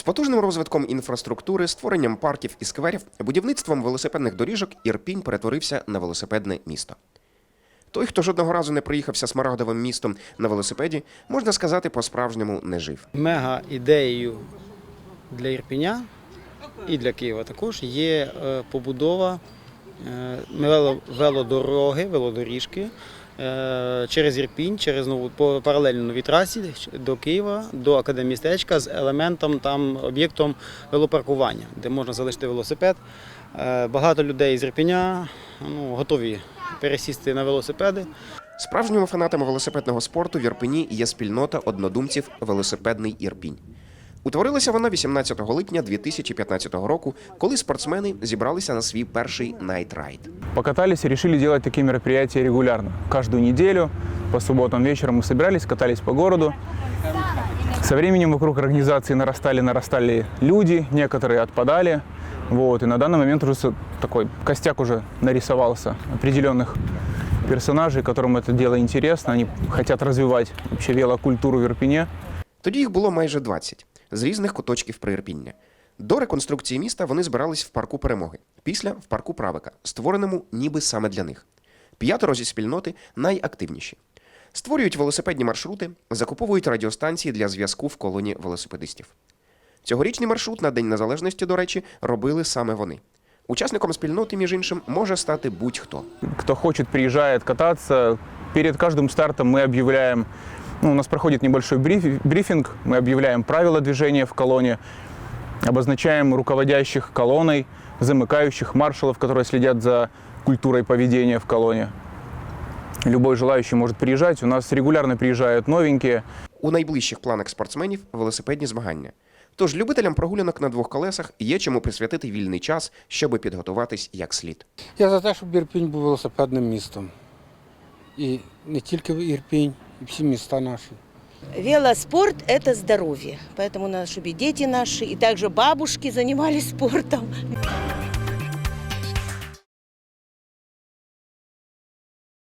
З потужним розвитком інфраструктури, створенням парків і скверів, будівництвом велосипедних доріжок Ірпінь перетворився на велосипедне місто. Той, хто жодного разу не проїхався смарагдовим містом на велосипеді, можна сказати, по-справжньому не жив. Мега ідеєю для Ірпіня і для Києва також є е, побудова велодороги, велодоріжки е, через Ірпінь, через нову по паралельно трасі до Києва, до академістечка з елементом там об'єктом велопаркування, де можна залишити велосипед. Е, Багато людей з Ірпеня ну, готові пересісти на велосипеди. Справжніми фанатами велосипедного спорту в Ірпені є спільнота однодумців Велосипедний Ірпінь. Утворилася вона 18 липня 2015 року, коли спортсмени зібралися на свій перший найтрайд. Покатались и решили делать такие мероприятия регулярно. Каждую неделю по субботам вечером мы собирались, катались по городу. Со временем вокруг организации нарастали, нарастали люди, некоторые отпадали. Вот, и на данный момент уже с- такой костяк уже нарисовался определенных персонажей, которым это дело интересно. Они хотят развивать вообще велокультуру в Ирпене. Тоді їх було майже 20 з різних куточків Приірпіння. До реконструкції міста вони збирались в парку перемоги, після в парку Правика, створеному ніби саме для них. П'ятеро зі спільноти найактивніші. Створюють велосипедні маршрути, закуповують радіостанції для зв'язку в колоні велосипедистів. Цьогорічний маршрут на День Незалежності, до речі, робили саме вони. Учасником спільноти, між іншим, може стати будь-хто. Кто хочет, приезжает кататься. Перед каждым стартом мы объявляем, ну, у нас проходит небольшой бриф- брифинг, мы объявляем правила движения в колонне, обозначаем руководящих колонной, замыкающих маршалов, которые следят за культурой поведения в колонне. Любой желающий может приезжать. У нас регулярно приезжают новенькие. У найближчих планах спортсменів велосипедні змагання. Тож любителям прогулянок на двох колесах є чому присвятити вільний час, щоби підготуватись як слід. Я за те, щоб Ірпінь був велосипедним містом. І не тільки Ірпінь, і всі міста наші. Велоспорт – это здоровье, поэтому надо, чтобы и дети наши, и также бабушки занимались спортом.